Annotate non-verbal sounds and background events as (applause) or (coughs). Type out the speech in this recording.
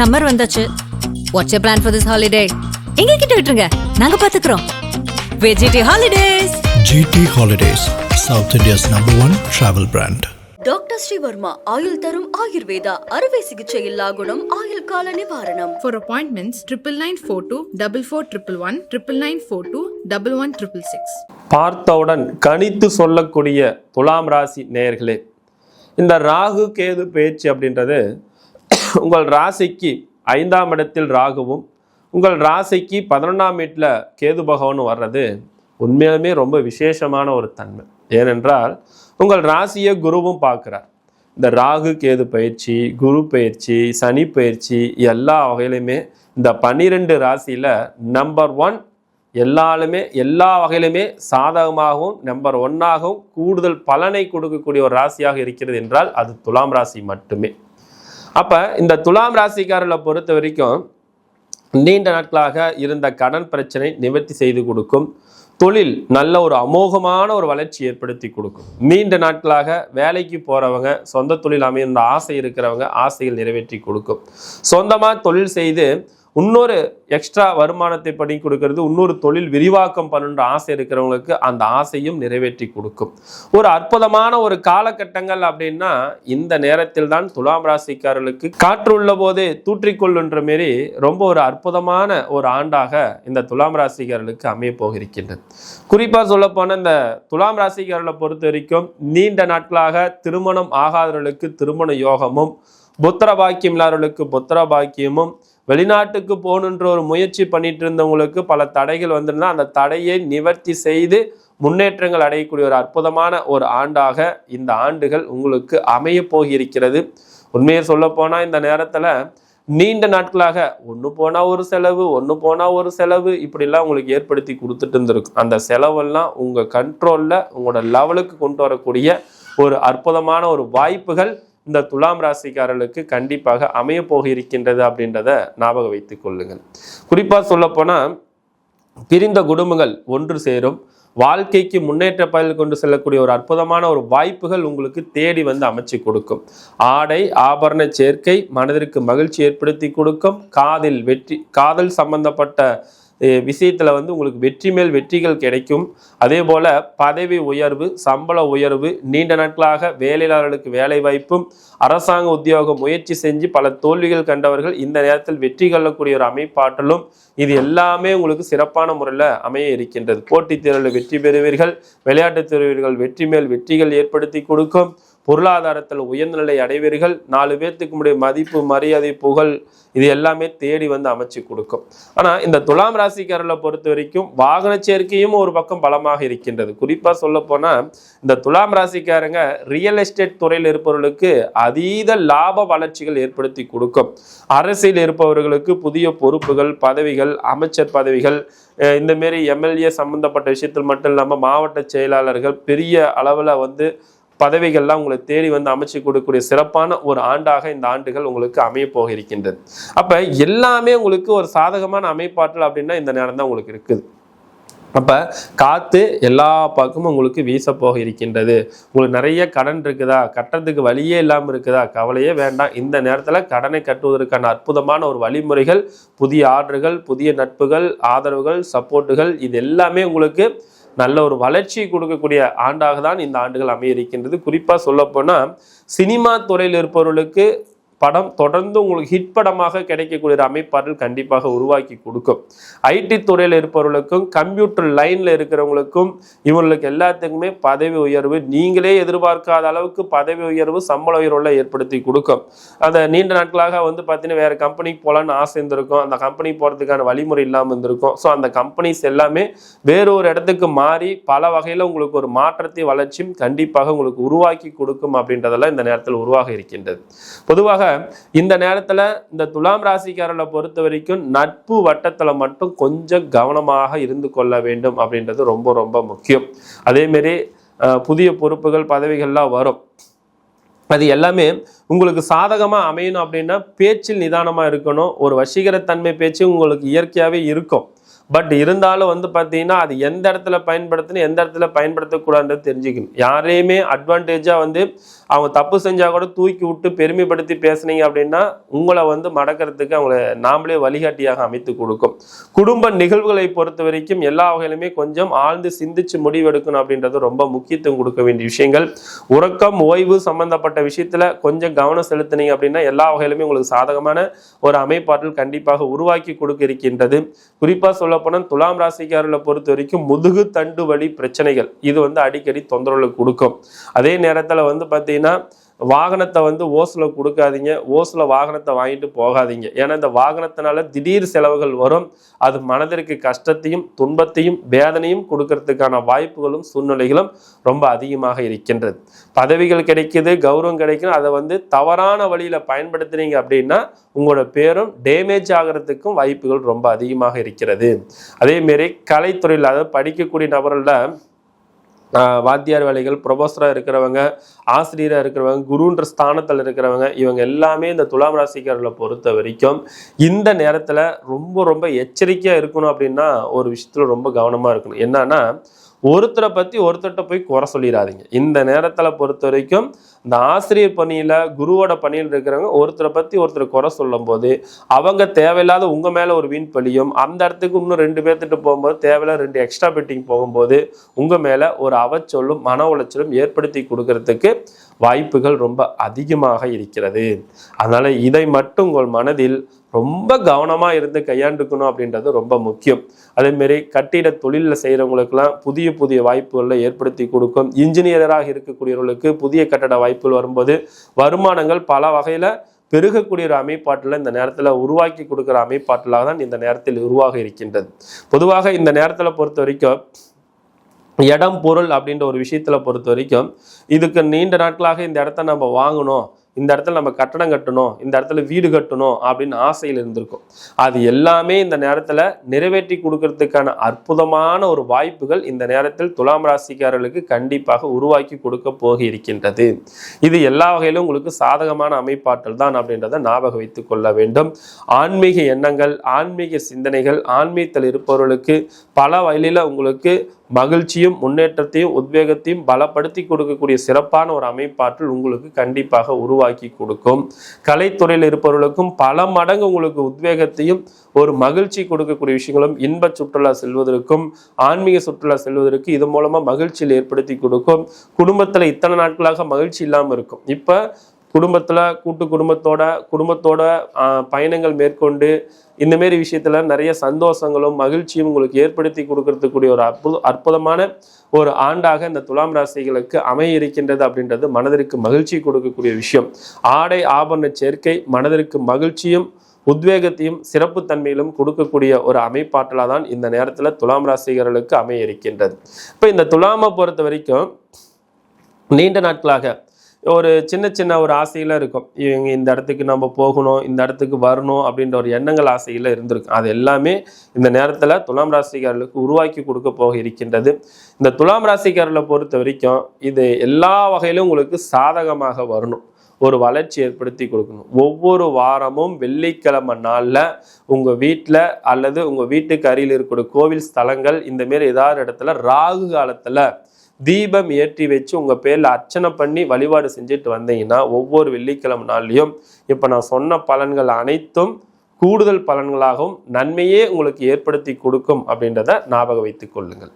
Summer வந்தாச்சு. What's you plan for this holiday எங்க கிட்ட விட்டுருங்க. நாங்க பாத்துக்கிறோம். வெஜிடி holidays GT Holidays, South India's number one travel brand. Doctor Srivarma ஆயுள் தரும் ஆயுர்வேதா அறுவை சிகிச்சை இல்லா குணம் ஆயுள் கால நிவாரணம் For appointments, triple nine four two double four triple one triple nine four two double one triple six. பார்த்தவுடன் கணித்து சொல்லக்கூடிய துலாம் ராசி நேயர்களே இந்த ராகு கேது பேச்சு அப்படின்றது (coughs) உங்கள் ராசிக்கு ஐந்தாம் இடத்தில் ராகுவும் உங்கள் ராசிக்கு பதினொன்றாம் வீட்டில் கேது பகவானும் வர்றது உண்மையிலுமே ரொம்ப விசேஷமான ஒரு தன்மை. ஏனென்றால் உங்கள் ராசியை குருவும் பார்க்குறார். இந்த ராகு கேது பயிற்சி குரு பயிற்சி சனி பயிற்சி எல்லா வகையிலுமே இந்த பன்னிரெண்டு ராசியில் நம்பர் ஒன் எல்லாலுமே எல்லா வகையிலுமே சாதகமாகவும் நம்பர் ஒன்னாகவும் கூடுதல் பலனை கொடுக்கக்கூடிய ஒரு ராசியாக இருக்கிறது என்றால் அது துலாம் ராசி மட்டுமே. அப்போ இந்த துலாம் ராசிக்காரர்களை பொறுத்த வரைக்கும் நீண்ட நாட்களாக இருந்த கடன் பிரச்சனை நிவர்த்தி செய்து கொடுக்கும். தொழில் நல்ல ஒரு அமோகமான ஒரு வளர்ச்சி ஏற்படுத்தி கொடுக்கும். நீண்ட நாட்களாக வேலைக்கு போகிறவங்க சொந்த தொழில் அமைந்த ஆசை இருக்கிறவங்க ஆசைகள் நிறைவேற்றி கொடுக்கும். சொந்தமாக தொழில் செய்து இன்னொரு எக்ஸ்ட்ரா வருமானத்தை பண்ணி கொடுக்கறது இன்னொரு தொழில் விரிவாக்கம் பண்ணுன்ற ஆசை இருக்கிறவங்களுக்கு அந்த ஆசையும் நிறைவேற்றி கொடுக்கும். ஒரு அற்புதமான ஒரு காலகட்டங்கள் அப்படின்னா இந்த நேரத்தில் தான் துலாம் ராசிக்காரர்களுக்கு காற்று உள்ள போதே தூற்றிக்கொள்ளுன்ற மாரி ரொம்ப ஒரு அற்புதமான ஒரு ஆண்டாக இந்த துலாம் ராசிக்காரர்களுக்கு அமைய போகிருக்கின்றது. குறிப்பாக சொல்லப்போன இந்த துலாம் ராசிக்காரர்களை பொறுத்த வரைக்கும் நீண்ட நாட்களாக திருமணம் ஆகாதவர்களுக்கு திருமண யோகமும் புத்திர பாக்கியம் இல்லாதவர்களுக்கு புத்திர பாக்கியமும் வெளிநாட்டுக்கு போகணுன்ற ஒரு முயற்சி பண்ணிட்டு இருந்தவங்களுக்கு பல தடைகள் வந்திருந்தா அந்த தடையை நிவர்த்தி செய்து முன்னேற்றங்கள் அடையக்கூடிய ஒரு அற்புதமான ஒரு ஆண்டாக இந்த ஆண்டுகள் உங்களுக்கு அமைய போகியிருக்கிறது. உண்மையை சொல்ல போனா இந்த நேரத்துல நீண்ட நாட்களாக ஒன்று போனால் ஒரு செலவு ஒன்று போனால் ஒரு செலவு இப்படிலாம் உங்களுக்கு ஏற்படுத்தி கொடுத்துட்டு இருந்திருக்கும் அந்த செலவெல்லாம் உங்கள் கண்ட்ரோலில் உங்களோட லெவலுக்கு கொண்டு வரக்கூடிய ஒரு அற்புதமான ஒரு வாய்ப்புகள் இந்த துலாம் ராசிக்காரர்களுக்கு கண்டிப்பாக அமைய போக இருக்கின்றது அப்படின்றத ஞாபகம் வைத்துக் கொள்ளுங்கள். குறிப்பாக சொல்லப்போனால் பிரிந்த குடும்பங்கள் ஒன்று சேரும். வாழ்க்கைக்கு முன்னேற்ற பயல் கொண்டு செல்லக்கூடிய ஒரு அற்புதமான ஒரு வாய்ப்புகள் உங்களுக்கு தேடி வந்து அமைச்சு கொடுக்கும். ஆடை ஆபரண சேர்க்கை மனதிற்கு மகிழ்ச்சி ஏற்படுத்தி கொடுக்கும். காதில் வெற்றி காதல் சம்பந்தப்பட்ட விஷயத்தில் வந்து உங்களுக்கு வெற்றி மேல் வெற்றிகள் கிடைக்கும். அதே போல பதவி உயர்வு சம்பள உயர்வு நீண்ட நாட்களாக வேலையாளர்களுக்கு வேலை வாய்ப்பும் அரசாங்க உத்தியோகம் முயற்சி செஞ்சு பல தோல்விகள் கண்டவர்கள் இந்த நேரத்தில் வெற்றி கொள்ளக்கூடிய ஒரு அமைப்பாற்றலும் இது எல்லாமே உங்களுக்கு சிறப்பான முறையில் அமைய இருக்கின்றது. போட்டித் தேர்வில் வெற்றி பெறுவீர்கள் விளையாட்டுத் தேர்வீர்கள் வெற்றி மேல் வெற்றிகள் ஏற்படுத்தி கொடுக்கும். பொருளாதாரத்தில் உயர்ந்த நிலை அடைவீர்கள். நாலு பேர்த்துக்கு முடிய மதிப்பு மரியாதை புகழ் இது எல்லாமே தேடி வந்து அமைச்சு கொடுக்கும். ஆனா இந்த துலாம் ராசிக்காரர்களை பொறுத்த வரைக்கும் வாகன சேர்க்கையும் ஒரு பக்கம் பலமாக இருக்கின்றது. குறிப்பா சொல்ல போனா இந்த துலாம் ராசிக்காரங்க ரியல் எஸ்டேட் துறையில் இருப்பவர்களுக்கு அதீத லாப வளர்ச்சிகள் ஏற்படுத்தி கொடுக்கும். அரசியல் இருப்பவர்களுக்கு புதிய பொறுப்புகள் பதவிகள் அமைச்சர் பதவிகள் இந்தமாரி இந்த மாரி எம்எல்ஏ சம்பந்தப்பட்ட விஷயத்தில் மட்டும் இல்லாமல் மாவட்ட செயலாளர்கள் பெரிய அளவில் வந்து பதவிகள்லாம் உங்களை தேடி வந்து அமைச்சு கொடுக்கக்கூடிய சிறப்பான ஒரு ஆண்டாக இந்த ஆண்டுகள் உங்களுக்கு அமைய போக இருக்கின்றது அப்போ எல்லாமே உங்களுக்கு ஒரு சாதகமான அமைப்பாற்றல் அப்படின்னா இந்த நேரம் தான் உங்களுக்கு இருக்குது. அப்போ காற்று எல்லா பக்கமும் உங்களுக்கு வீச போக இருக்கின்றது உங்களுக்கு நிறைய கடன் இருக்குதா? கட்டுறதுக்கு வழியே இல்லாமல் இருக்குதா? கவலையே வேண்டாம். இந்த நேரத்தில் கடனை கட்டுவதற்கான அற்புதமான ஒரு வழிமுறைகள் புதிய ஆர்டர்கள் புதிய நட்புகள் ஆதரவுகள் சப்போர்ட்டுகள் இது எல்லாமே உங்களுக்கு நல்ல ஒரு வளர்ச்சியை கொடுக்கக்கூடிய ஆண்டாக தான் இந்த ஆண்டுகள் அமைய இருக்கின்றது. குறிப்பாக சொல்லப்போனால் சினிமா துறையில் இருப்பவர்களுக்கு படம் தொடர்ந்து உங்களுக்கு ஹிட் படமாக கிடைக்கக்கூடிய ஒரு கண்டிப்பாக உருவாக்கி கொடுக்கும். ஐடி துறையில் இருப்பவர்களுக்கும் கம்ப்யூட்டர் லைனில் இருக்கிறவங்களுக்கும் இவங்களுக்கு எல்லாத்துக்குமே பதவி உயர்வு நீங்களே எதிர்பார்க்காத அளவுக்கு பதவி உயர்வு சம்பள உயர்வுல ஏற்படுத்தி கொடுக்கும். அந்த நீண்ட நாட்களாக வந்து பார்த்தீங்கன்னா வேற கம்பெனிக்கு போகலான்னு ஆசை இருந்திருக்கும். அந்த கம்பெனி போகிறதுக்கான வழிமுறை இல்லாமல் இருந்திருக்கும். ஸோ அந்த கம்பெனிஸ் எல்லாமே வேறொரு இடத்துக்கு மாறி பல வகையில் உங்களுக்கு ஒரு மாற்றத்தை வளர்ச்சியும் கண்டிப்பாக உங்களுக்கு உருவாக்கி கொடுக்கும் அப்படின்றதெல்லாம் இந்த நேரத்தில் உருவாக இருக்கின்றது. பொதுவாக இந்த நேரத்துல இந்த துலாம் ராசிக்காரர்களை பொறுத்த வரைக்கும் நட்பு வட்டத்துல மட்டும் கொஞ்சம் கவனமாக இருந்து கொள்ள வேண்டும் அப்படின்றது ரொம்ப ரொம்ப முக்கியம். அதே மாதிரி புதிய பொறுப்புகள் பதவிகள்லாம் வரும். அது எல்லாமே உங்களுக்கு சாதகமாக அமையணும் அப்படின்னா பேச்சில் நிதானமாக இருக்கணும். ஒரு வசீகரத்தன்மை பேச்சு உங்களுக்கு இயற்கையாகவே இருக்கும். பட் இருந்தாலும் வந்து பார்த்தீங்கன்னா அது எந்த இடத்துல பயன்படுத்தணும் எந்த இடத்துல பயன்படுத்தக்கூடாதுன்றது தெரிஞ்சுக்கணும். யாரையுமே அட்வான்டேஜாக வந்து அவங்க தப்பு செஞ்சால் கூட தூக்கி விட்டு பெருமைப்படுத்தி பேசுனீங்க அப்படின்னா உங்களை வந்து மடக்கிறதுக்கு அவங்கள நாமளே வழிகாட்டியாக அமைத்து கொடுக்கும். குடும்ப நிகழ்வுகளை பொறுத்த வரைக்கும் எல்லா வகையிலுமே கொஞ்சம் ஆழ்ந்து சிந்திச்சு முடிவெடுக்கணும் அப்படின்றது ரொம்ப முக்கியத்துவம் கொடுக்க வேண்டிய விஷயங்கள். உறக்கம் ஓய்வு சம்பந்தப்பட்ட விஷயத்துல கொஞ்சம் கவனம் செலுத்துனீங்க அப்படின்னா எல்லா வகையிலுமே உங்களுக்கு சாதகமான ஒரு அமைப்பாற்றல் கண்டிப்பாக உருவாக்கி கொடுக்க இருக்கின்றது. குறிப்பாக சொல்ல சொல்லப்போனால் துலாம் ராசிக்காரர்களை பொறுத்த வரைக்கும் முதுகு தண்டு வலி பிரச்சனைகள். இது வந்து அடிக்கடி தொந்தரவுகளை கொடுக்கும். அதே நேரத்துல வந்து பார்த்தீங்கன்னா வாகனத்தை வந்து ஓசில் கொடுக்காதீங்க ஓசில் வாகனத்தை வாங்கிட்டு போகாதீங்க. ஏன்னா இந்த வாகனத்தினால திடீர் செலவுகள் வரும். அது மனதிற்கு கஷ்டத்தையும் துன்பத்தையும் வேதனையும் கொடுக்கறதுக்கான வாய்ப்புகளும் சூழ்நிலைகளும் ரொம்ப அதிகமாக இருக்கின்றது. பதவிகள் கிடைக்குது கௌரவம் கிடைக்கும் அதை வந்து தவறான வழியில் பயன்படுத்துனீங்க அப்படின்னா உங்களோட பேரும் டேமேஜ் ஆகிறதுக்கும் வாய்ப்புகள் ரொம்ப அதிகமாக இருக்கிறது. அதேமாரி கலைத்துறையில் அதாவது படிக்கக்கூடிய நபர்களில் வாத்தியார் வேலைகள் ப்ரொஃபஸராக இருக்கிறவங்க ஆசிரியராக இருக்கிறவங்க குருன்ற ஸ்தானத்தில் இருக்கிறவங்க இவங்க எல்லாமே இந்த துலாம் ராசிக்காரர்களை பொறுத்த வரைக்கும் இந்த நேரத்தில் ரொம்ப ரொம்ப எச்சரிக்கையாக இருக்கணும் அப்படின்னா ஒரு விஷயத்தில் ரொம்ப கவனமாக இருக்கணும். என்னன்னா ஒருத்தரை பற்றி ஒருத்தர்கிட்ட போய் குறை சொல்லிடாதீங்க. இந்த நேரத்தில் பொறுத்த வரைக்கும் இந்த ஆசிரியர் பணியில் குருவோட பணியில் இருக்கிறவங்க ஒருத்தரை பற்றி ஒருத்தர் குறை சொல்லும்போது அவங்க தேவையில்லாத உங்கள் மேலே ஒரு வீண் பழியும் அந்த இடத்துக்கு இன்னும் ரெண்டு பேர்த்துட்டு போகும்போது தேவையில்லாத ரெண்டு எக்ஸ்ட்ரா பெட்டிங் போகும்போது உங்கள் மேலே ஒரு அவச்சொல்லும் மன உளைச்சலும் ஏற்படுத்தி கொடுக்கறதுக்கு வாய்ப்புகள் ரொம்ப அதிகமாக இருக்கிறது. அதனால் இதை மட்டும் உங்கள் மனதில் ரொம்ப கவனமாக இருந்து கையாண்டுக்கணும் அப்படின்றது ரொம்ப முக்கியம். அதேமாரி கட்டிட தொழிலில் செய்கிறவங்களுக்கெல்லாம் புதிய புதிய வாய்ப்புகளை ஏற்படுத்தி கொடுக்கும். இன்ஜினியராக இருக்கக்கூடியவர்களுக்கு புதிய கட்டட வாய்ப்புகள் வரும்போது வருமானங்கள் பல வகையில் பெருகக்கூடிய ஒரு அமைப்பாட்டில் இந்த நேரத்தில் உருவாக்கி கொடுக்குற அமைப்பாட்டிலாக தான் இந்த நேரத்தில் உருவாக இருக்கின்றது. பொதுவாக இந்த நேரத்தில் பொறுத்த வரைக்கும் இடம் பொருள் அப்படின்ற ஒரு விஷயத்தில் பொறுத்த வரைக்கும் இதுக்கு நீண்ட நாட்களாக இந்த இடத்த நம்ம வாங்கணும் இந்த இடத்துல நம்ம கட்டடம் கட்டணும் இந்த இடத்துல வீடு கட்டணும் அப்படின்னு ஆசையில் இருந்திருக்கும். அது எல்லாமே இந்த நேரத்தில் நிறைவேற்றி கொடுக்கறதுக்கான அற்புதமான ஒரு வாய்ப்புகள் இந்த நேரத்தில் துலாம் ராசிக்காரர்களுக்கு கண்டிப்பாக உருவாக்கி கொடுக்க போக இருக்கின்றது இது எல்லா வகையிலும் உங்களுக்கு சாதகமான அமைப்பாற்றல் தான் அப்படின்றத ஞாபகம் வைத்துக் கொள்ள வேண்டும். ஆன்மீக எண்ணங்கள் ஆன்மீக சிந்தனைகள் ஆன்மீகத்தில் இருப்பவர்களுக்கு பல வழியில் உங்களுக்கு மகிழ்ச்சியும் முன்னேற்றத்தையும் உத்வேகத்தையும் பலப்படுத்தி கொடுக்கக்கூடிய சிறப்பான ஒரு அமைப்பாற்றல் உங்களுக்கு கண்டிப்பாக உருவாக்கி கொடுக்கும். கலைத்துறையில் இருப்பவர்களுக்கும் பல மடங்கு உங்களுக்கு உத்வேகத்தையும் ஒரு மகிழ்ச்சி கொடுக்கக்கூடிய விஷயங்களும் இன்ப சுற்றுலா செல்வதற்கும் ஆன்மீக சுற்றுலா செல்வதற்கு இது மூலமா மகிழ்ச்சியில் ஏற்படுத்தி கொடுக்கும். குடும்பத்துல இத்தனை நாட்களாக மகிழ்ச்சி இல்லாமல் இருக்கும். இப்போ குடும்பத்தில் கூட்டு குடும்பத்தோட குடும்பத்தோட பயணங்கள் மேற்கொண்டு இந்த மாரி நிறைய சந்தோஷங்களும் மகிழ்ச்சியும் உங்களுக்கு ஏற்படுத்தி கொடுக்கறதுக்கூடிய ஒரு அற்புத அற்புதமான ஒரு ஆண்டாக இந்த துலாம் ராசிகளுக்கு அமைய இருக்கின்றது அப்படின்றது மனதிற்கு மகிழ்ச்சி கொடுக்கக்கூடிய விஷயம். ஆடை ஆபரண சேர்க்கை மனதிற்கு மகிழ்ச்சியும் உத்வேகத்தையும் சிறப்பு தன்மையிலும் கொடுக்கக்கூடிய ஒரு அமைப்பாற்றலாக தான் இந்த நேரத்தில் துலாம் ராசிகர்களுக்கு அமைய இருக்கின்றது. இப்போ இந்த துலாமை பொறுத்த வரைக்கும் நீண்ட நாட்களாக ஒரு சின்ன சின்ன ஒரு ஆசையில இருக்கும். இவங்க இந்த இடத்துக்கு நம்ம போகணும் இந்த இடத்துக்கு வரணும் அப்படின்ற ஒரு எண்ணங்கள் ஆசையில இருந்திருக்கும். அது எல்லாமே இந்த நேரத்துல துலாம் ராசிக்காரர்களுக்கு உருவாக்கி கொடுக்க போக இருக்கின்றது. இந்த துலாம் ராசிக்காரர்களை பொறுத்த வரைக்கும் இது எல்லா வகையிலும் உங்களுக்கு சாதகமாக வரணும். ஒரு வளர்ச்சி ஏற்படுத்தி கொடுக்கணும். ஒவ்வொரு வாரமும் வெள்ளிக்கிழமை நாளில் உங்கள் வீட்டில் அல்லது உங்கள் வீட்டுக்கு அருகில் இருக்கக்கூடிய கோவில் ஸ்தலங்கள் இந்த மாரி ஏதாவது இடத்துல ராகு காலத்தில் தீபம் ஏற்றி வச்சு உங்கள் பேரில் அர்ச்சனை பண்ணி வழிபாடு செஞ்சுட்டு வந்தீங்கன்னா ஒவ்வொரு வெள்ளிக்கிழமை நாள்லையும் இப்போ நான் சொன்ன பலன்கள் அனைத்தும் கூடுதல் பலன்களாகவும் நன்மையே உங்களுக்கு ஏற்படுத்தி கொடுக்கும் அப்படின்றத ஞாபகம் வைத்துக் கொள்ளுங்கள்.